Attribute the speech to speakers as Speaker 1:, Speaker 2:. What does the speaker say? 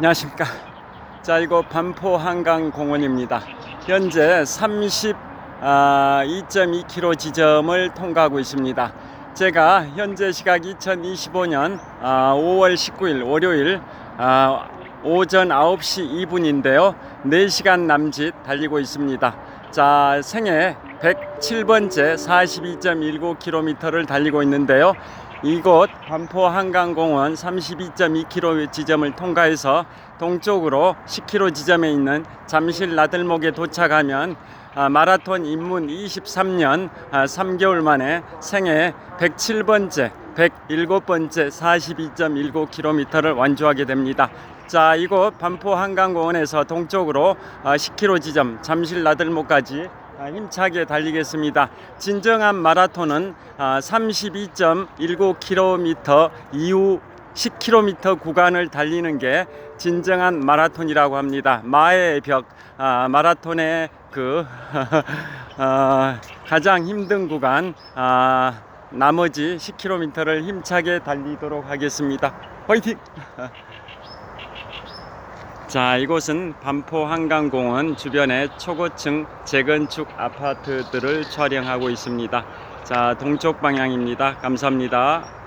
Speaker 1: 안녕하십니까. 자, 이거 반포 한강공원입니다. 현재 32.2km 지점을 통과하고 있습니다. 제가 현재 시각 2025년 5월 19일 월요일 아, 오전 9시 2분인데요. 4시간 남짓 달리고 있습니다. 자, 생애 107번째 42.19km를 달리고 있는데요. 이곳 반포 한강공원 32.2km 지점을 통과해서 동쪽으로 10km 지점에 있는 잠실 나들목에 도착하면 아, 마라톤 입문 23년 아, 3개월 만에 생애 107번째, 107번째 42.19km를 완주하게 됩니다. 자, 이곳 반포 한강공원에서 동쪽으로 아, 10km 지점 잠실 나들목까지 아, 힘차게 달리겠습니다. 진정한 마라톤은 아, 32.19km 이후 10km 구간을 달리는 게 진정한 마라톤이라고 합니다. 마의 벽 아, 마라톤의 그 어, 가장 힘든 구간 아, 나머지 10km를 힘차게 달리도록 하겠습니다. 화이팅! 자, 이곳은 반포 한강공원 주변의 초고층 재건축 아파트들을 촬영하고 있습니다. 자, 동쪽 방향입니다. 감사합니다.